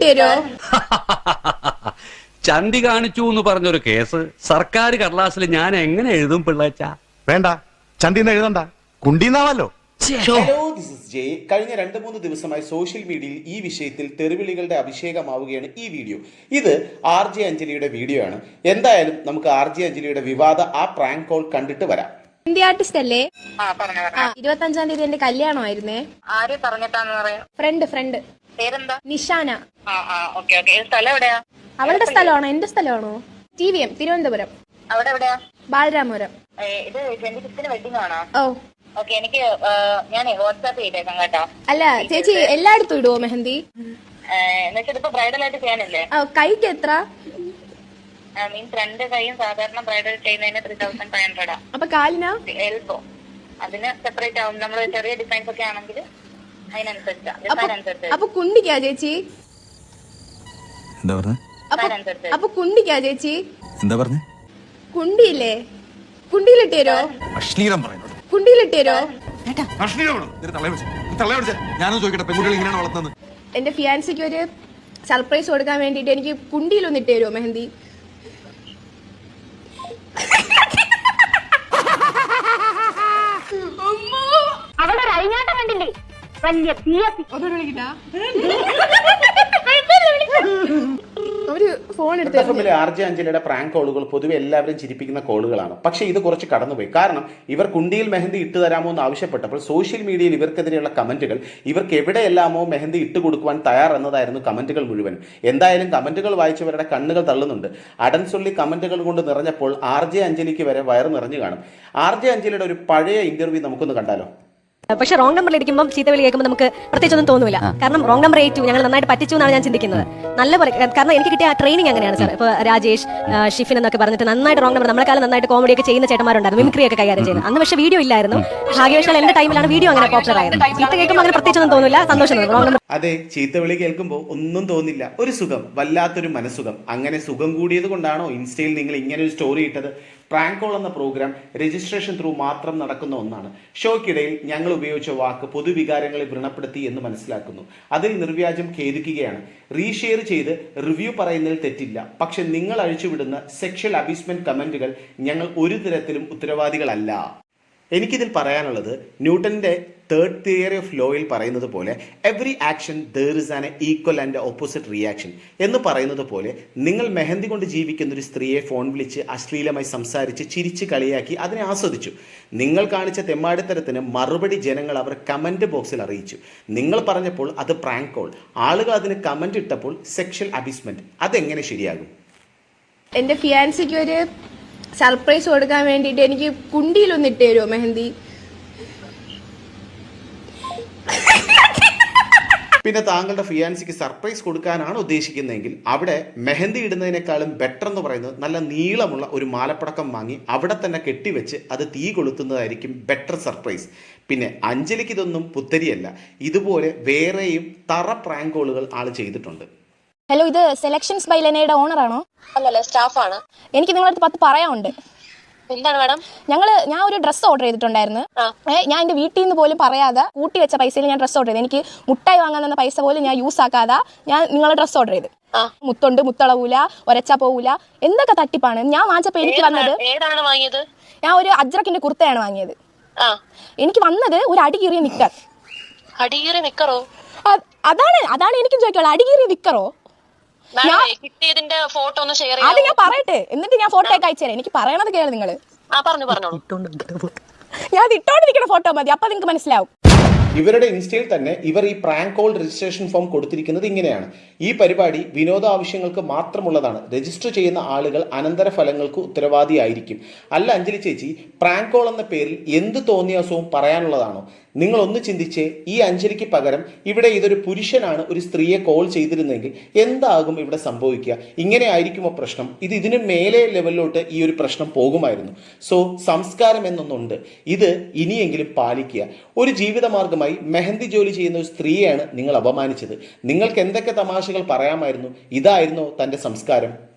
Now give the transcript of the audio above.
തരുമോ ചന്തി കാണിച്ചു എന്ന് പറഞ്ഞൊരു കേസ് സർക്കാർ കടലാസിൽ ഞാൻ എങ്ങനെ എഴുതും പിള്ളേച്ച? വേണ്ട. ചന്തി എഴുതണ്ട. കുണ്ടിന്നാവാലോ ഹലോ ദിസ് ഇസ് ജയ് കഴിഞ്ഞ രണ്ട് മൂന്ന് ദിവസമായി സോഷ്യൽ മീഡിയയിൽ ഈ വിഷയത്തിൽ തെരുവിളികളുടെ അഭിഷേകമാവുകയാണ് ഈ വീഡിയോ ഇത് ആർ ജെ അഞ്ജലിയുടെ വീഡിയോ ആണ്. എന്തായാലും നമുക്ക് ആർ ജെ അഞ്ജലിയുടെ വിവാദ ആ പ്രാങ്ക് കോൾ കണ്ടിട്ട് വരാം. ഹിന്ദി ആർട്ടിസ്റ്റ് അല്ലേ? ആ പറഞ്ഞു ആ ഇരുപത്തി അഞ്ചാം തീയതി എന്റെ കല്യാണമായിരുന്നേ. ആര് പറഞ്ഞിട്ടാന്ന് പറയാ? ഫ്രണ്ട് ഫ്രണ്ട് പേരെന്താ? നിഷാന. സ്ഥലം എവിടെയാ? അവളുടെ സ്ഥലമാണോ? എന്റെ സ്ഥലമാണോ? T V M Thiruvananthapuram. അവിടെ എവിടെയാ? ബാലരാമപുരം. ഇത് ട്വന്റി സിക്സിന് വെഡിങ് ആണോ? ഓ. ഓക്കെ എനിക്ക് ഞാൻ വാട്സാപ്പ് ചെയ്തേക്കാം കേട്ടോ. അല്ല ചേച്ചി എല്ലായിടത്തും ഇടുവോ മെഹന്തി? എന്നുവെച്ചാൽ ഇപ്പൊ ബ്രൈഡൽ ആയിട്ട് ചെയ്യാനല്ലേ? കൈക്ക് എത്ര? മീൻസ് രണ്ട് കൈയും സാധാരണ ബ്രൈഡൽ ചെയ്യുന്നതിന് ത്രീ തൗസൻഡ് ഫൈവ് ഹൺഡ്രഡാ അപ്പൊ കാലിനാ? എൽബോ അതിന് സെപ്പറേറ്റ് ആവും. നമ്മൾ ചെറിയ ഡിസൈൻസ് ഒക്കെ ആണെങ്കിൽ അതിനനുസരിച്ചാ. അപ്പൊ ഡിസൈൻ അനുസരിച്ച്. അപ്പൊ കുണ്ടിക്കാ ചേച്ചി? എന്താ പറഞ്ഞ? അപ്പൊ കുണ്ടിക്കാ ചേച്ചി? എന്താ പറഞ്ഞ? കുണ്ടിയില്ലേ? കുണ്ടിയിലിട്ട് തരുമോ അശ്ലീലം ചോദിക്കട്ടെ പെൺകുട്ടികൾ ഇങ്ങനെയാണ് വളർത്തുന്നത്. എന്റെ ഫിയാൻസിക്ക് ഒരു സർപ്രൈസ് കൊടുക്കാൻ വേണ്ടിട്ട് എനിക്ക് കുണ്ടിയിലൊന്നിട്ടേരോ മെഹന്തി? അവിടെ അരിഞ്ഞാട്ടം അഴിഞ്ഞാട്ടം കണ്ടില്ലേ? വലിയ തീയത്തി അവർ ഫോൺ എടുത്ത്. ആർ ജെ അഞ്ജലിയുടെ പ്രാങ്ക് കോളുകൾ പൊതുവെ എല്ലാവരും ചിരിപ്പിക്കുന്ന കോളുകളാണ് പക്ഷേ ഇത് കുറച്ച് കടന്നുപോയി. കാരണം ഇവർ കുണ്ടിയിൽ മെഹന്തി ഇട്ട് തരാമോ എന്ന് ആവശ്യപ്പെട്ടപ്പോൾ സോഷ്യൽ മീഡിയയിൽ ഇവർക്കെതിരെയുള്ള കമന്റുകൾ ഇവർക്ക് എവിടെയെല്ലാമോ മെഹന്തി ഇട്ടു കൊടുക്കുവാൻ തയ്യാറെന്നതായിരുന്നു കമന്റുകൾ മുഴുവൻ. എന്തായാലും കമന്റുകൾ വായിച്ചവരുടെ കണ്ണുകൾ തള്ളുന്നുണ്ട്. അടൻസൊള്ളി കമന്റുകൾ കൊണ്ട് നിറഞ്ഞപ്പോൾ ആർ ജെ അഞ്ജലിക്ക് വരെ വയർ നിറഞ്ഞു കാണും. ആർ ജെ അഞ്ജലിയുടെ ഒരു പഴയ ഇന്റർവ്യൂ നമുക്കൊന്ന് കണ്ടാലോ? പക്ഷെ റോങ് നമ്പർ ഇരിക്കുമ്പോൾ ചീത്ത വിളി കേൾക്കുമ്പോൾ നമുക്ക് പ്രത്യേകിച്ചൊന്നും തോന്നില്ല കാരണം റോങ് നമ്പർ ഏറ്റു ഞങ്ങൾ നന്നായിട്ട് പറ്റിച്ചു എന്നാണ് ഞാൻ ചിന്തിക്കുന്നത്. നല്ല പോലെ കാരണം എനിക്ക് കിട്ടിയ ട്രെയിനിങ് അങ്ങനെയാണ് സാർ ഇപ്പോൾ രാജേഷ് ഷിഫിൻ എന്നൊക്കെ പറഞ്ഞിട്ട് നന്നായിട്ട് റോങ് നമ്പർ നമ്മളെക്കാളും നന്നായിട്ട് കോമഡി ഒക്കെ ചെയ്യുന്ന ചേട്ടന്മാരുണ്ടായിരുന്നു. മിമിക്രി ഒക്കെ കൈകാര്യം ചെയ്യുന്നത്. അന്ന് പക്ഷേ വീഡിയോ ഇല്ലായിരുന്നു. ഭാഗ്യവശാൽ എന്റെ ടൈമിലാണ് വീഡിയോ അങ്ങനെ പോപ്പുലർ ആയത്. ചീത്ത കേൾക്കുമ്പോൾ അങ്ങനെ പ്രത്യേകിച്ചൊന്നും തോന്നില്ല സന്തോഷം റോങ് നമ്പർ അതെ ചീത്തവിളി കേൾക്കുമ്പോൾ ഒന്നും തോന്നില്ല. ഒരു സുഖം വല്ലാത്തൊരു മനസ്സുഖം. അങ്ങനെ സുഖം കൂടിയത് കൊണ്ടാണോ ഇൻസ്റ്റയിൽ നിങ്ങൾ ഇങ്ങനെ ഒരു സ്റ്റോറി ഇട്ടത്? പ്രാങ്ക് കോൾ എന്ന പ്രോഗ്രാം രജിസ്ട്രേഷൻ ത്രൂ മാത്രം നടക്കുന്ന ഒന്നാണ്. ഷോയ്ക്കിടയിൽ ഞങ്ങൾ ഉപയോഗിച്ച വാക്ക് പൊതുവികാരങ്ങളെ വ്രണപ്പെടുത്തി എന്ന് മനസ്സിലാക്കുന്നു. അതിൽ നിർവ്യാജം ഖേദിക്കുകയാണ്. റീഷെയർ ചെയ്ത് റിവ്യൂ പറയുന്നതിൽ തെറ്റില്ല. പക്ഷെ നിങ്ങൾ അഴിച്ചുവിടുന്ന സെക്ഷൽ അബ്യൂസ്മെന്റ് കമന്റുകൾ ഞങ്ങൾ ഒരു തരത്തിലും ഉത്തരവാദികളല്ല. എനിക്കിതിൽ പറയാനുള്ളത് ന്യൂട്ടന്റെ തേർഡ് തിയറി ഓഫ് ലോയിൽ പറയുന്നത് പോലെ every action there is an equal and opposite reaction എന്ന് പറയുന്നത് പോലെ നിങ്ങൾ മെഹന്തി കൊണ്ട് ജീവിക്കുന്ന ഒരു സ്ത്രീയെ ഫോൺ വിളിച്ച് അശ്ലീലമായി സംസാരിച്ച് ചിരിച്ച് കളിയാക്കി അതിനെ ആസ്വദിച്ചു. നിങ്ങൾ കാണിച്ച തെമ്മാടിത്തരത്തിന് മറുപടി ജനങ്ങൾ അവർ കമന്റ് ബോക്സിൽ അറിയിച്ചു. നിങ്ങൾ പറഞ്ഞപ്പോൾ അത് പ്രാങ്ക് കോൾ ആളുകൾ അതിന് കമന്റ് ഇട്ടപ്പോൾ സെക്ഷൽ അബീസ്മെന്റ് അതെങ്ങനെ ശരിയാകും? എന്റെ ഫിയാൻസിക്ക് ഒരു സർപ്രൈസ് കൊടുക്കാൻ വേണ്ടിയിട്ട് എനിക്ക് കുണ്ടിയിലൊന്ന് ഇട്ട് തരുമോ മെഹന്തി? പിന്നെ താങ്കളുടെ ഫിയാൻസിക്ക് സർപ്രൈസ് കൊടുക്കാനാണ് ഉദ്ദേശിക്കുന്നതെങ്കിൽ അവിടെ മെഹന്തി ഇടുന്നതിനേക്കാളും ബെറ്റർ എന്ന് പറയുന്നത് നല്ല നീളമുള്ള ഒരു മാലപ്പടക്കം വാങ്ങി അവിടെ തന്നെ കെട്ടിവെച്ച് അത് തീ കൊളുത്തുന്നതായിരിക്കും ബെറ്റർ സർപ്രൈസ് പിന്നെ അഞ്ജലിക്ക് ഇതൊന്നും പുത്തരിയല്ല. ഇതുപോലെ വേറെയും തറ പ്രാങ്കോളുകൾ ആൾ ചെയ്തിട്ടുണ്ട്. ഹലോ ഇത് സെലക്ഷൻസ് ബൈ ലെനയുടെ ഓണറാണോ അല്ലല്ല സ്റ്റാഫാണ് എനിക്ക് നിങ്ങളുടെ അടുത്ത് പത്ത് പറയാനുണ്ട്. എന്താണ് മാഡം? ഞങ്ങൾ ഞാൻ ഒരു ഡ്രസ്സ് ഓർഡർ ചെയ്തിട്ടുണ്ടായിരുന്നു. ഞാൻ എന്റെ വീട്ടിൽ നിന്ന് പോലും പറയാതെ കൂട്ടി വെച്ച പൈസയിൽ ഞാൻ ഡ്രസ്സ് ഓർഡർ ചെയ്തു. എനിക്ക് മുട്ടായി വാങ്ങാൻ തന്ന പൈസ പോലും ഞാൻ യൂസ് ആക്കാതെ ഞാൻ നിങ്ങളെ ഡ്രസ്സ് ഓർഡർ ചെയ്തു. മുത്തുണ്ട് മുത്തളവൂല ഒരച്ച പോവൂല എന്തൊക്കെ തട്ടിപ്പാണ്? ഞാൻ വാങ്ങിച്ചപ്പോ എനിക്ക് വന്നത് ഞാൻ ഒരു അജ്രക്കിന്റെ കുർത്തയാണ് വാങ്ങിയത്. എനിക്ക് വന്നത് ഒരു അടികീറിയ നിക്കർ. അടികീറിയ നിക്കറോ? അതാണ് അതാണ് എനിക്കും ചോദിക്കുള്ളൂ അടികീറിയ നിക്കറോ? കിട്ടിയതിന്റെ ഫോട്ടോ ഒന്ന് ഷെയർ അത് ഞാൻ പറയട്ടെ. എന്നിട്ട് ഞാൻ ഫോട്ടോ ഒക്കെ അയച്ചുതരാം. എനിക്ക് പറയണത് കേൾ നിങ്ങൾ. ആ പറഞ്ഞു പറഞ്ഞോളൂ. ഞാൻ അത് ഇട്ടോണ്ടിരിക്കുന്ന ഫോട്ടോ മതി. അപ്പൊ നിങ്ങൾക്ക് മനസ്സിലാവും. ഇവരുടെ ഇൻസ്റ്റയിൽ തന്നെ ഇവർ ഈ പ്രാങ്ക് കോൾ രജിസ്ട്രേഷൻ ഫോം കൊടുത്തിരിക്കുന്നത് ഇങ്ങനെയാണ്. ഈ പരിപാടി വിനോദ ആവശ്യങ്ങൾക്ക് മാത്രമുള്ളതാണ്. രജിസ്റ്റർ ചെയ്യുന്ന ആളുകൾ അനന്തര ഫലങ്ങൾക്ക് ഉത്തരവാദിയായിരിക്കും. അല്ല അഞ്ജലി ചേച്ചി പ്രാങ്ക് കോൾ എന്ന പേരിൽ എന്ത് തോന്നിയാസവും പറയാനുള്ളതാണോ? നിങ്ങൾ ഒന്ന് ചിന്തിച്ചേ ഈ അഞ്ജലിക്ക് പകരം ഇവിടെ ഇതൊരു പുരുഷനാണ് ഒരു സ്ത്രീയെ കോൾ ചെയ്തിരുന്നെങ്കിൽ എന്താകും ഇവിടെ സംഭവിക്കുക? ഇങ്ങനെ ആയിരിക്കുമോ പ്രശ്നം? ഇത് ഇതിന് മേലെ ലെവലിലോട്ട് ഈ ഒരു പ്രശ്നം പോകുമായിരുന്നു. സോ സംസ്കാരം എന്നൊന്നുണ്ട്. ഇത് ഇനിയെങ്കിലും പാലിക്കുക. ഒരു ജീവിതമാർഗമായി മെഹന്തി ജോലി ചെയ്യുന്ന ഒരു സ്ത്രീയാണ് നിങ്ങൾ അപമാനിച്ചത്. നിങ്ങൾക്ക് എന്തൊക്കെ തമാശകൾ പറയാമായിരുന്നു? ഇതായിരുന്നു തന്റെ സംസ്കാരം.